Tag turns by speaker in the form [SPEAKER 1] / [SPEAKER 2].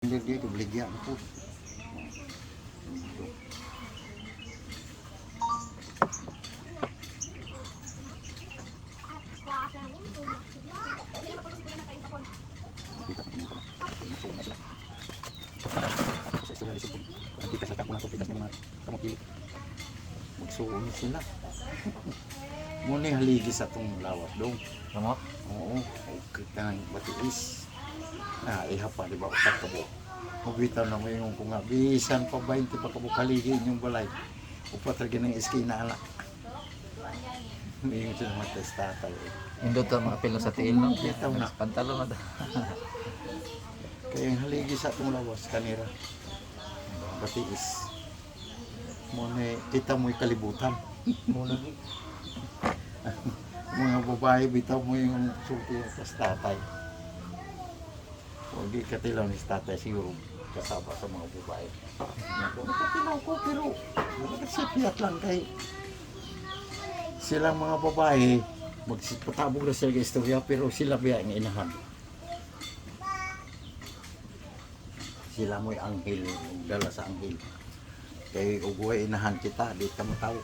[SPEAKER 1] Hindi dito, bligyan ko. Magsuon sila. Muna yung haligi sa itong lawat dong.
[SPEAKER 2] Kamot?
[SPEAKER 1] Oo, okay ka ng batiis. Ah, iha pa, di ba? Utak ka mo. Mabitaw na mo yung kung nga, bisan pa 20 pa ka mo kaligin yung balay. Upat lagi ng eskina ala. May sila mga testatay.
[SPEAKER 2] Indot ang mga pilo sa tiil, no?
[SPEAKER 1] Bitaw na.
[SPEAKER 2] Pantalo na.
[SPEAKER 1] Kaya yung haligi sa itong lawas, kanira. Batiis. Muna, kita mo yung kalibutan. Muna, mga babae, bitaw mo yung sulti sa tatay. Huwag di katilaw ni tatay siguro kasama sa mga babae. Nakatilaw ko, pero nagsipiyat lang kay silang mga babae, magsipatabog na sila istorya, pero sila biya ang inahan. Sila mo'y anghel, dala sa anghel. Kay ugway inahan kita, di ka matawo.